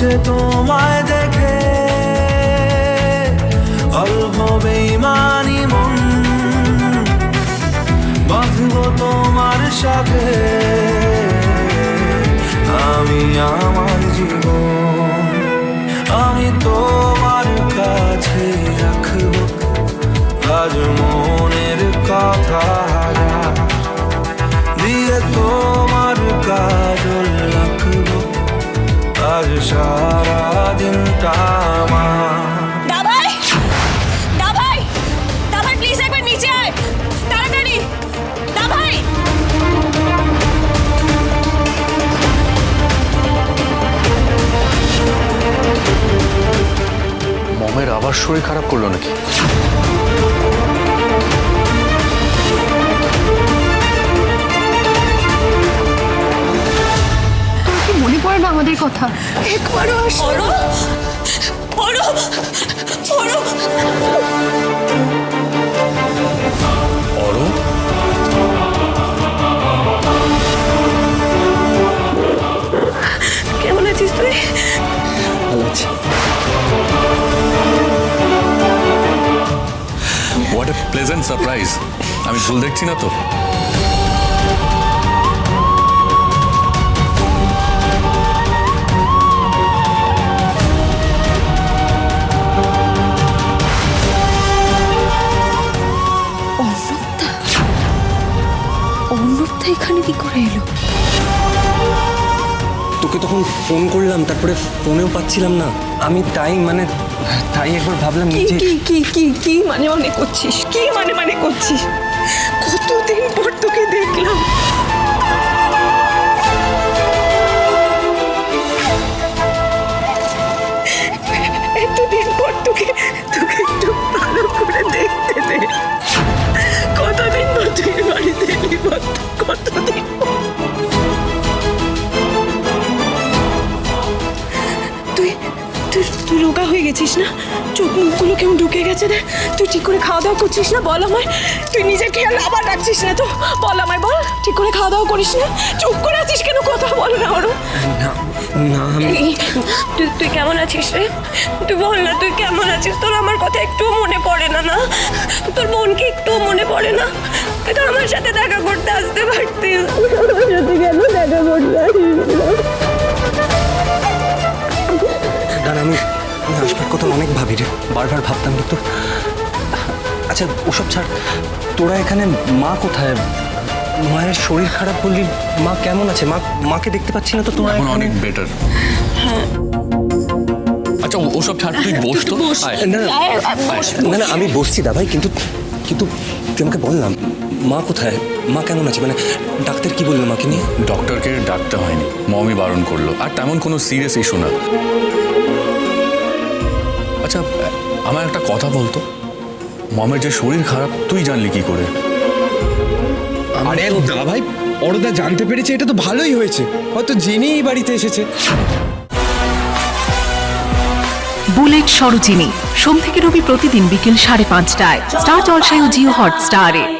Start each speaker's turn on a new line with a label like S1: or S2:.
S1: করছে তোমায় দেখে। অল্প বেইমানি মন। বাঁধব তোমার সাথে। আমি আমার জীবন। আমি তোমার কাছে রাখব। আজ
S2: আবার শরীর খারাপ করল নাকি?
S3: মনে পড়ে না আমাদের কথা? একবারও
S4: প্লেজেন্ট সারপ্রাইজ আমি ভুল দেখছি না তো।
S3: এখানে কি করে এলো?
S5: তোকে তখন ফোন করলাম তারপরে ফোনেও পাচ্ছিলাম না। আমি তাই মানে তাই একবার ভাবলাম
S6: কি কি কি কি কি মানে মানে করছিস? কি মানে মানে করছিস? কতদিন পর তোকে তুই তুই রোগা হয়ে গেছিস না? চোখ মুখগুলো কেমন ঢুকে গেছে রে তুই ঠিক করে খাওয়া দাওয়া করছিস না? বল আমায়। তুই নিজের খেয়াল আবার রাখছিস না তো। বল আমায় বল। ঠিক করে খাওয়া দাওয়া করিস না? চুপ করে আছিস কেন? কথা বল না ওরও
S5: না না আমি
S6: তুই তুই কেমন আছিস রে? তুই বল না তুই কেমন আছিস? তোর আমার কথা একটুও মনে পড়ে না না? তোর বোনকে একটুও মনে পড়ে না? তুই তো আমার সাথে দেখা করতে আসতে পারতিস। আমার সাথে কেন দেখা করতে আসিস
S5: দাঁড়া আমি আমি আসবার কথা অনেক ভাবি রে বারবার ভাবতাম কিন্তু আচ্ছা ওসব ছাড় তোরা এখানে মা কোথায়? মায়ের শরীর খারাপ বললি মা কেমন আছে? মা মাকে দেখতে পাচ্ছি না তো তোরা
S4: এখন অনেক বেটার আচ্ছা ওসব ছাড় তুই বস তো।
S5: না না আমি বসছি দাদাই কিন্তু কিন্তু তুই আমাকে বললাম মা কোথায়? মা কেমন আছে? মানে ডাক্তার কি বলল মাকে নিয়ে?
S4: ডক্টরকে ডাকতে হয়নি মমি বারণ করল। আর তেমন কোনো সিরিয়াস ইস্যু না। আচ্ছা আমার একটা কথা বলতো? মমের যে শরীর খারাপ তুই জানলি কি করে?
S7: আরে দাদা ভাই অরদা জানতে পেরেছে এটা তো ভালোই হয়েছে। হয়তো জেনেই এই বাড়িতে এসেছে।
S8: বুলেট সরোজিনী সোম থেকে রবি প্রতিদিন বিকেল সাড়ে পাঁচটায়। স্টার জলসায় ও জিও হটস্টারে।